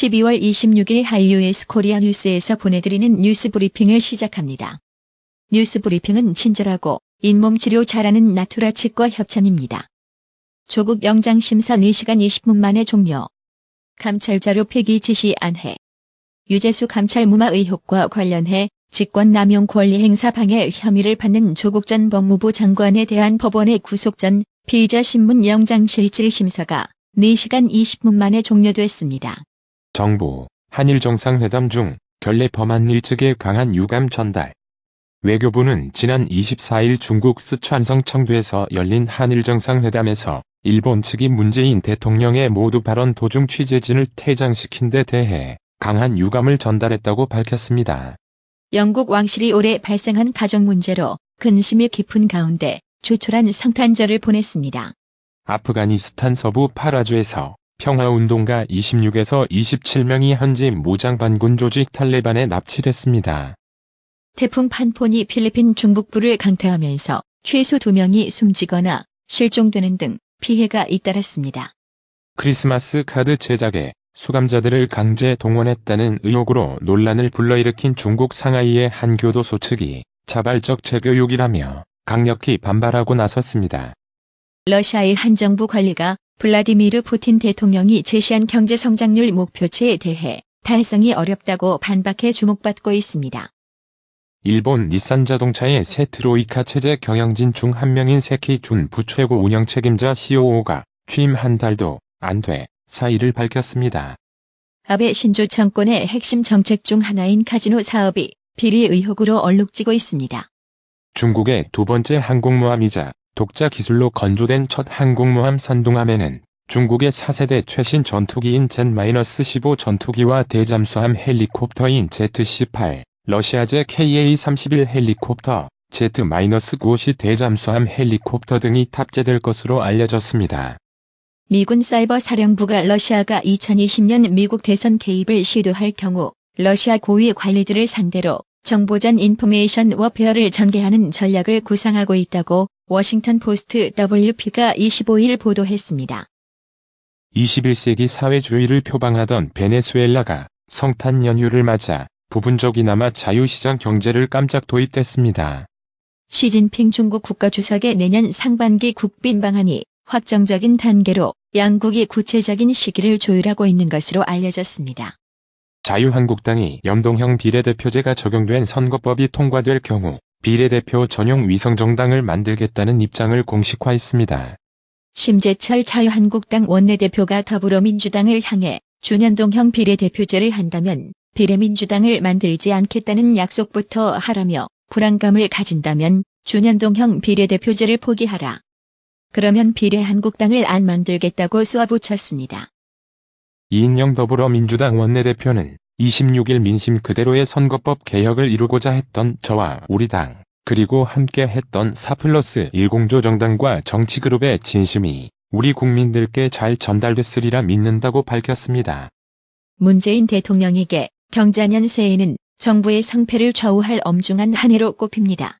12월 26일 하이유에스 코리아 뉴스에서 보내드리는 뉴스 브리핑을 시작합니다. 뉴스 브리핑은 친절하고 잇몸 치료 잘하는 나투라 치과 협찬입니다. 조국 영장 심사 4시간 20분 만에 종료. 감찰 자료 폐기 지시 안해. 유재수 감찰 무마 의혹과 관련해 직권 남용 권리 행사 방해 혐의를 받는 조국 전 법무부 장관에 대한 법원의 구속 전 피의자 신문 영장 실질 심사가 4시간 20분 만에 종료됐습니다. 정부, 한일 정상회담 중 결례 범한 일 측의 강한 유감 전달. 외교부는 지난 24일 중국 스촨성 청두에서 열린 한일 정상회담에서 일본 측이 문재인 대통령의 모두 발언 도중 취재진을 퇴장시킨 데 대해 강한 유감을 전달했다고 밝혔습니다. 영국 왕실이 올해 발생한 가족 문제로 근심이 깊은 가운데 조촐한 성탄절을 보냈습니다. 아프가니스탄 서부 파라주에서 평화운동가 26에서 27명이 현지 무장반군 조직 탈레반에 납치됐습니다. 태풍 판폰이 필리핀 중북부를 강타하면서 최소 2명이 숨지거나 실종되는 등 피해가 잇따랐습니다. 크리스마스 카드 제작에 수감자들을 강제 동원했다는 의혹으로 논란을 불러일으킨 중국 상하이의 한 교도소 측이 자발적 재교육이라며 강력히 반발하고 나섰습니다. 러시아의 한 정부 관리가 블라디미르 푸틴 대통령이 제시한 경제 성장률 목표치에 대해 달성이 어렵다고 반박해 주목받고 있습니다. 일본 닛산 자동차의 새 트로이카 체제 경영진 중 한 명인 세키 준 부최고 운영 책임자 COO가 취임 한 달도 안 돼 사의를 밝혔습니다. 아베 신조 정권의 핵심 정책 중 하나인 카지노 사업이 비리 의혹으로 얼룩지고 있습니다. 중국의 두 번째 항공모함이자 독자 기술로 건조된 첫 항공모함 산둥함에는 중국의 4세대 최신 전투기인 젠-15 전투기와 대잠수함 헬리콥터인 Z-18, 러시아제 KA-31 헬리콥터, Z-9시 대잠수함 헬리콥터 등이 탑재될 것으로 알려졌습니다. 미군 사이버 사령부가 러시아가 2020년 미국 대선 개입을 시도할 경우 러시아 고위 관리들을 상대로 정보전 인포메이션 워페어를 전개하는 전략을 구상하고 있다고 워싱턴 포스트 WP가 25일 보도했습니다. 21세기 사회주의를 표방하던 베네수엘라가 성탄 연휴를 맞아 부분적이나마 자유시장 경제를 깜짝 도입됐습니다. 시진핑 중국 국가주석의 내년 상반기 국빈 방안이 확정적인 단계로 양국이 구체적인 시기를 조율하고 있는 것으로 알려졌습니다. 자유한국당이 연동형 비례대표제가 적용된 선거법이 통과될 경우 비례대표 전용 위성정당을 만들겠다는 입장을 공식화했습니다. 심재철 자유한국당 원내대표가 더불어민주당을 향해 준연동형 비례대표제를 한다면 비례민주당을 만들지 않겠다는 약속부터 하라며 불안감을 가진다면 준연동형 비례대표제를 포기하라. 그러면 비례한국당을 안 만들겠다고 쏘아붙였습니다. 이인영 더불어민주당 원내대표는 26일 민심 그대로의 선거법 개혁을 이루고자 했던 저와 우리 당 그리고 함께 했던 4 플러스 1 공조 정당과 정치그룹의 진심이 우리 국민들께 잘 전달됐으리라 믿는다고 밝혔습니다. 문재인 대통령에게 경자년 새해는 정부의 성패를 좌우할 엄중한 한 해로 꼽힙니다.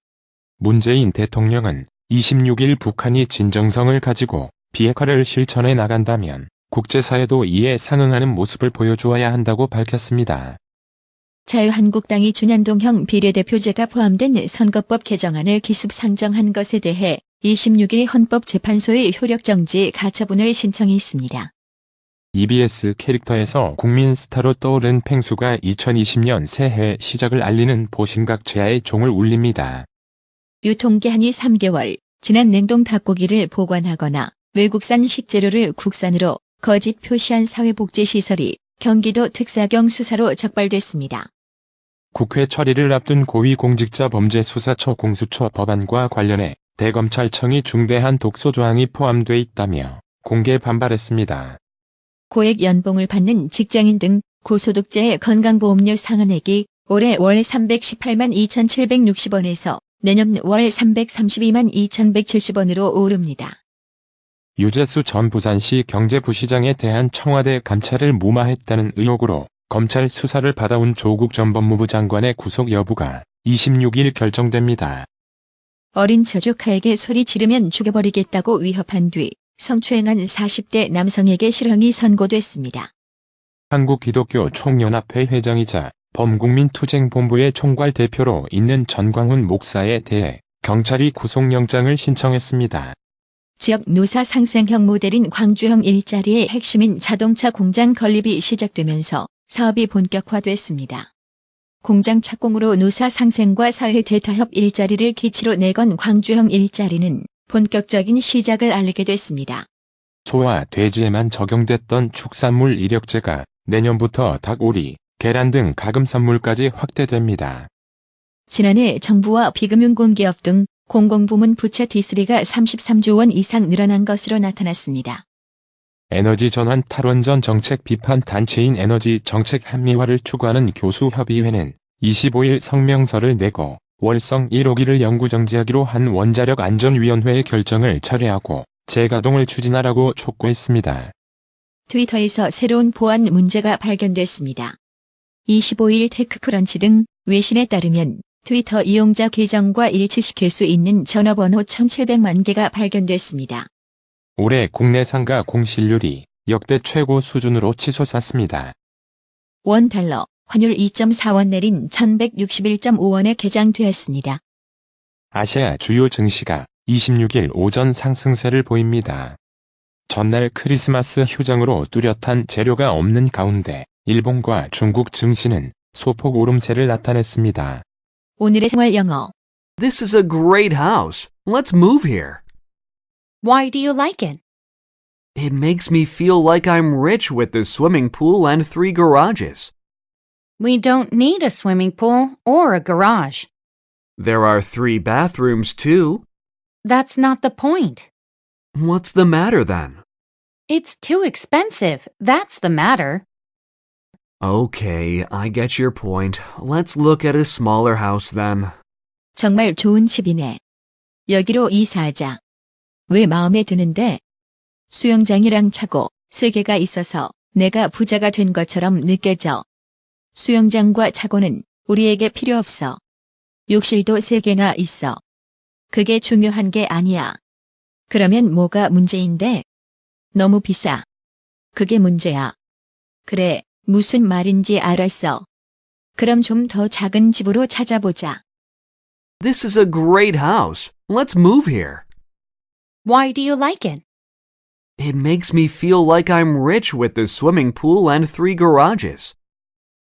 문재인 대통령은 26일 북한이 진정성을 가지고 비핵화를 실천해 나간다면 국제사회도 이에 상응하는 모습을 보여주어야 한다고 밝혔습니다. 자유한국당이 준연동형 비례대표제가 포함된 선거법 개정안을 기습 상정한 것에 대해 26일 헌법재판소의 효력정지 가처분을 신청했습니다. EBS 캐릭터에서 국민 스타로 떠오른 팽수가 2020년 새해 시작을 알리는 보신각 제야의 종을 울립니다. 유통기한이 3개월, 지난 냉동 닭고기를 보관하거나 외국산 식재료를 국산으로 거짓 표시한 사회복지시설이 경기도 특사경 수사로 적발됐습니다. 국회 처리를 앞둔 고위공직자범죄수사처 공수처 법안과 관련해 대검찰청이 중대한 독소 조항이 포함돼 있다며 공개 반발했습니다. 고액 연봉을 받는 직장인 등 고소득자의 건강보험료 상한액이 올해 월 318만 2,760원에서 내년 월 332만 2,170원으로 오릅니다. 유재수 전 부산시 경제부시장에 대한 청와대 감찰을 무마했다는 의혹으로 검찰 수사를 받아온 조국 전 법무부 장관의 구속 여부가 26일 결정됩니다. 어린 저조카에게 소리 지르면 죽여버리겠다고 위협한 뒤 성추행한 40대 남성에게 실형이 선고됐습니다. 한국기독교 총연합회 회장이자 범국민투쟁본부의 총괄 대표로 있는 전광훈 목사에 대해 경찰이 구속영장을 신청했습니다. 지역 노사 상생형 모델인 광주형 일자리의 핵심인 자동차 공장 건립이 시작되면서 사업이 본격화됐습니다. 공장 착공으로 노사 상생과 사회 대타협 일자리를 기치로 내건 광주형 일자리는 본격적인 시작을 알리게 됐습니다. 소와 돼지에만 적용됐던 축산물 이력제가 내년부터 닭, 오리, 계란 등 가금 산물까지 확대됩니다. 지난해 정부와 비금융공기업 등 공공부문 부채 디스리가 33조 원 이상 늘어난 것으로 나타났습니다. 에너지 전환 탈원전 정책 비판 단체인 에너지 정책 합리화를 추구하는 교수협의회는 25일 성명서를 내고 월성 1호기를 영구 정지하기로 한 원자력 안전위원회의 결정을 철회하고 재가동을 추진하라고 촉구했습니다. 트위터에서 새로운 보안 문제가 발견됐습니다. 25일 테크크런치 등 외신에 따르면 트위터 이용자 계정과 일치시킬 수 있는 전화번호 1700만 개가 발견됐습니다. 올해 국내 상가 공실률이 역대 최고 수준으로 치솟았습니다. 원 달러, 환율 2.4원 내린 1161.5원에 개장되었습니다. 아시아 주요 증시가 26일 오전 상승세를 보입니다. 전날 크리스마스 휴장으로 뚜렷한 재료가 없는 가운데 일본과 중국 증시는 소폭 오름세를 나타냈습니다. 오늘의 생활 영어. This is a great house. Let's move here. Why do you like it? It makes me feel like I'm rich with the swimming pool and three garages. We don't need a swimming pool or a garage. There are three bathrooms, too. That's not the point. What's the matter then? It's too expensive. That's the matter. Okay, I get your point. Let's look at a smaller house then. 정말 좋은 집이네. 여기로 이사하자. 왜 마음에 드는데? 수영장이랑 차고 세 개가 있어서 내가 부자가 된 것처럼 느껴져. 수영장과 차고는 우리에게 필요 없어. 욕실도 세 개나 있어. 그게 중요한 게 아니야. 그러면 뭐가 문제인데? 너무 비싸. 그게 문제야. 그래, 무슨 말인지 알았어. 그럼 좀 더 작은 집으로 찾아보자. This is a great house. Let's move here. Why do you like it? It makes me feel like I'm rich with the swimming pool and three garages.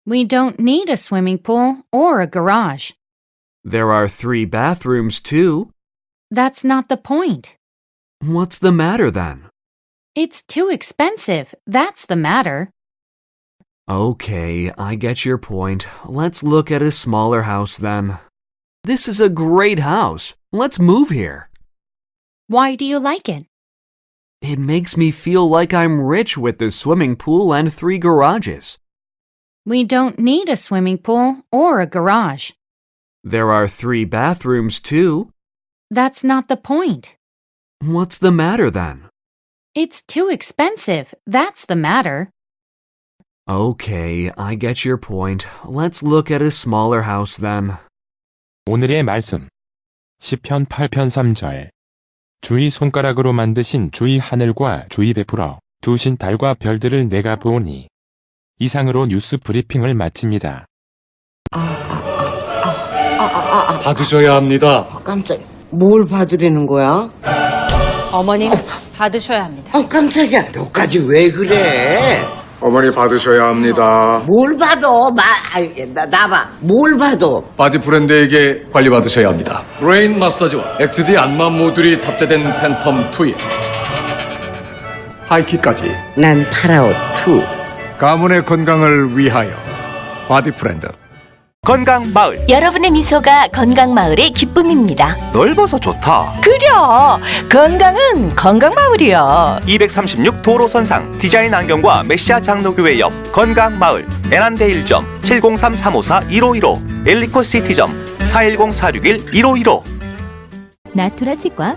We don't need a swimming pool or a garage. There are three bathrooms, too. That's not the point. What's the matter then? It's too expensive. That's the matter. Okay, I get your point. Let's look at a smaller house then. This is a great house. Let's move here. Why do you like it? It makes me feel like I'm rich with the swimming pool and three garages. We don't need a swimming pool or a garage. There are three bathrooms, too. That's not the point. What's the matter then? It's too expensive. That's the matter. Okay, I get your point. Let's look at a smaller house then. 오늘의 말씀. 시편 8편 3절. 주의 손가락으로 만드신 주의 하늘과 주의 베풀어 두신 달과 별들을 내가 보오니. 이상으로 뉴스 브리핑을 마칩니다. 받으셔야 합니다. 깜짝이야. 뭘 받으려는 거야? 어머님 받으셔야 합니다. 어, 깜짝이야. 너까지 왜 그래? 어머니 받으셔야 합니다. 뭘 받아? 마, 아이, 나, 나봐. 뭘 받아? 바디 브랜드에게 관리 받으셔야 합니다. 브레인 마사지와 XD 안마 모듈이 탑재된 팬텀 2에 하이킥까지 난 파라오 2. 가문의 건강을 위하여 바디 브랜드. 건강 마을 여러분의 미소가 건강 마을의 기쁨입니다. 넓어서 좋다. 그려 건강은 건강 마을이요. 236 도로선상 디자인 안경과 메시아 장로교회 옆 건강 마을 에난데일점 703-354-1515 엘리코 시티점 410-461-1515 나투라 치과